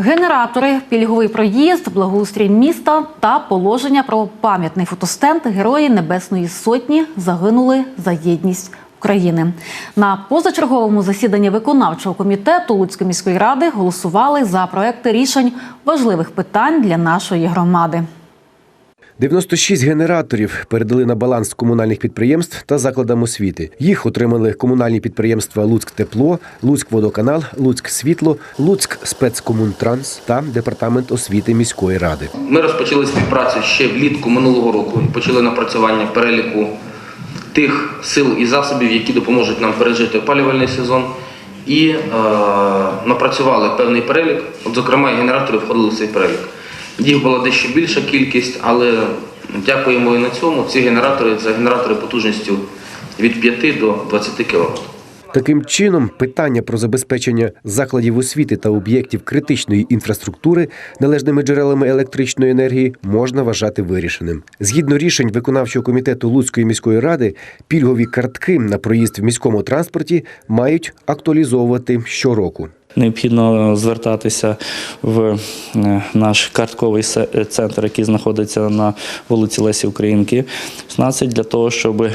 Генератори, пільговий проїзд, благоустрій міста та положення про пам'ятний фотостенд Герої Небесної Сотні загинули за єдність України. На позачерговому засіданні виконавчого комітету Луцької міської ради голосували за проекти рішень важливих питань для нашої громади. 96 генераторів передали на баланс комунальних підприємств та закладам освіти. Їх отримали комунальні підприємства Луцьк Тепло, Луцьк Водоканал, Луцьк Спецкомунтранс та департамент освіти міської ради. Ми розпочали співпрацю ще влітку минулого року почали напрацювання переліку тих сил і засобів, які допоможуть нам пережити опалювальний сезон. І е, напрацювали певний перелік. От, зокрема, і генератори входили в цей перелік. Їх була дещо більша кількість, але дякуємо і на цьому. Ці генератори це генератори потужністю від 5 до 20 кВт. Таким чином, питання про забезпечення закладів освіти та об'єктів критичної інфраструктури належними джерелами електричної енергії можна вважати вирішеним. Згідно рішень виконавчого комітету Луцької міської ради, пільгові картки на проїзд в міському транспорті мають актуалізовувати щороку. Необхідно звертатися в е, наш картковий е, центр, який знаходиться на вулиці Лесі Українки, 16, для того, щоб е,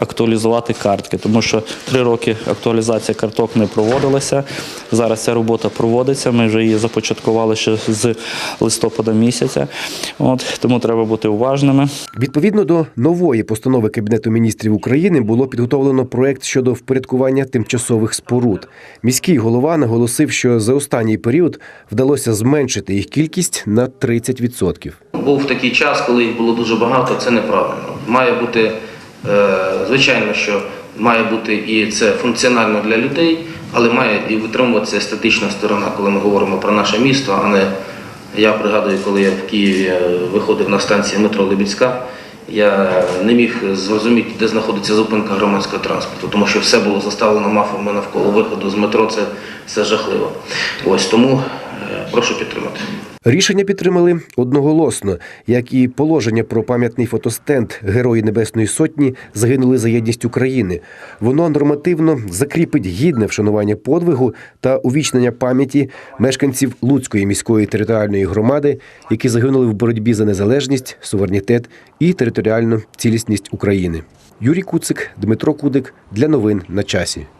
актуалізувати картки, тому що три роки актуалізація карток не проводилася. Зараз ця робота проводиться. Ми вже її започаткували ще з листопада місяця. От тому треба бути уважними. Відповідно до нової постанови Кабінету міністрів України було підготовлено проект щодо впорядкування тимчасових споруд. Міський голова наголосив, що за останній період вдалося зменшити їх кількість на 30%. Був такий час, коли їх було дуже багато, це неправильно. Має бути, е, звичайно, що має бути і це функціонально для людей, але має і витримуватися естетична сторона, коли ми говоримо про наше місто, а не я пригадую, коли я в Києві е, виходив на станції метро Лебідська. Я не міг зрозуміти, де знаходиться зупинка громадського транспорту, тому що все було заставлено мафами навколо виходу з метро. Це все жахливо. Ось тому прошу підтримати. Рішення підтримали одноголосно, як і положення про пам'ятний фотостенд Герої Небесної Сотні загинули за єдність України. Воно нормативно закріпить гідне вшанування подвигу та увічнення пам'яті мешканців Луцької міської територіальної громади, які загинули в боротьбі за незалежність, суверенітет і територіальну цілісність України. Юрій Куцик, Дмитро Кудик для новин на часі.